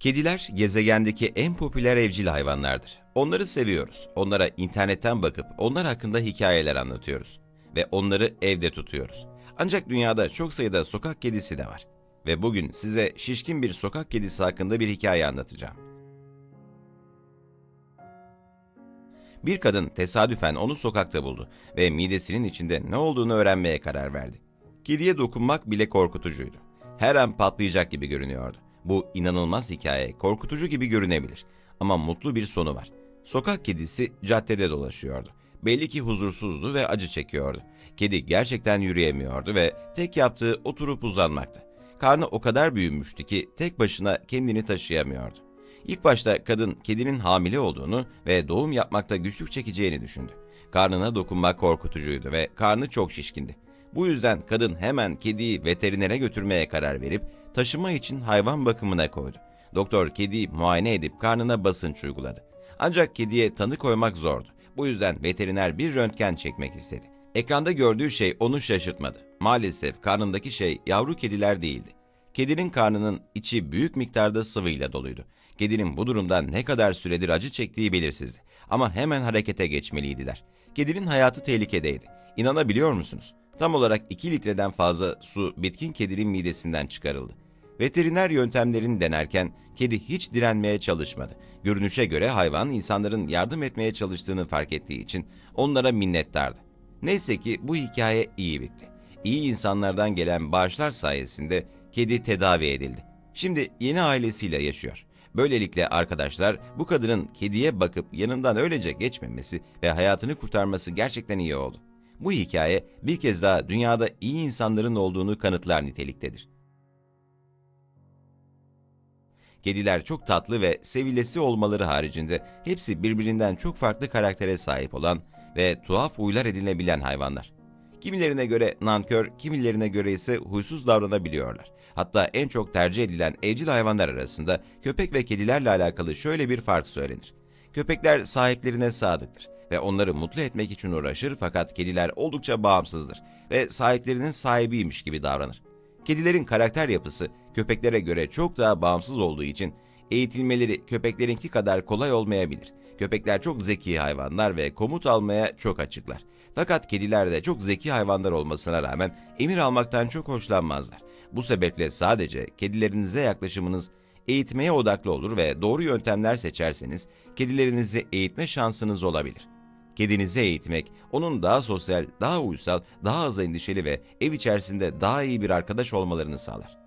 Kediler gezegendeki en popüler evcil hayvanlardır. Onları seviyoruz. Onlara internetten bakıp onlar hakkında hikayeler anlatıyoruz ve onları evde tutuyoruz. Ancak dünyada çok sayıda sokak kedisi de var. Ve bugün size şişkin bir sokak kedisi hakkında bir hikaye anlatacağım. Bir kadın tesadüfen onu sokakta buldu ve midesinin içinde ne olduğunu öğrenmeye karar verdi. Kediye dokunmak bile korkutucuydu. Her an patlayacak gibi görünüyordu. Bu inanılmaz hikaye korkutucu gibi görünebilir ama mutlu bir sonu var. Sokak kedisi caddede dolaşıyordu. Belli ki huzursuzdu ve acı çekiyordu. Kedi gerçekten yürüyemiyordu ve tek yaptığı oturup uzanmaktı. Karnı o kadar büyümüştü ki tek başına kendini taşıyamıyordu. İlk başta kadın kedinin hamile olduğunu ve doğum yapmakta güçlük çekeceğini düşündü. Karnına dokunmak korkutucuydu ve karnı çok şişkindi. Bu yüzden kadın hemen kediyi veterinere götürmeye karar verip taşıma için hayvan bakımına koydu. Doktor kediyi muayene edip karnına basınç uyguladı. Ancak kediye tanı koymak zordu. Bu yüzden veteriner bir röntgen çekmek istedi. Ekranda gördüğü şey onu şaşırtmadı. Maalesef karnındaki şey yavru kediler değildi. Kedinin karnının içi büyük miktarda sıvıyla doluydu. Kedinin bu durumdan ne kadar süredir acı çektiği belirsizdi. Ama hemen harekete geçmeliydiler. Kedinin hayatı tehlikedeydi. İnanabiliyor musunuz? Tam olarak 2 litreden fazla su bitkin kedinin midesinden çıkarıldı. Veteriner yöntemlerini denerken kedi hiç direnmeye çalışmadı. Görünüşe göre hayvan insanların yardım etmeye çalıştığını fark ettiği için onlara minnettardı. Neyse ki bu hikaye iyi bitti. İyi insanlardan gelen bağışlar sayesinde kedi tedavi edildi. Şimdi yeni ailesiyle yaşıyor. Böylelikle arkadaşlar bu kadının kediye bakıp yanından öylece geçmemesi ve hayatını kurtarması gerçekten iyi oldu. Bu hikaye bir kez daha dünyada iyi insanların olduğunu kanıtlar niteliktedir. Kediler çok tatlı ve sevilesi olmaları haricinde hepsi birbirinden çok farklı karaktere sahip olan ve tuhaf huylar edinebilen hayvanlar. Kimilerine göre nankör, kimilerine göre ise huysuz davranabiliyorlar. Hatta en çok tercih edilen evcil hayvanlar arasında köpek ve kedilerle alakalı şöyle bir fark söylenir. Köpekler sahiplerine sadıktır ve onları mutlu etmek için uğraşır fakat kediler oldukça bağımsızdır ve sahiplerinin sahibiymiş gibi davranır. Kedilerin karakter yapısı köpeklere göre çok daha bağımsız olduğu için eğitilmeleri köpeklerinki kadar kolay olmayabilir. Köpekler çok zeki hayvanlar ve komut almaya çok açıklar. Fakat kediler de çok zeki hayvanlar olmasına rağmen emir almaktan çok hoşlanmazlar. Bu sebeple sadece kedilerinize yaklaşımınız eğitmeye odaklı olur ve doğru yöntemler seçerseniz kedilerinizi eğitme şansınız olabilir. Kedinizi eğitmek, onun daha sosyal, daha uysal, daha az endişeli ve ev içerisinde daha iyi bir arkadaş olmalarını sağlar.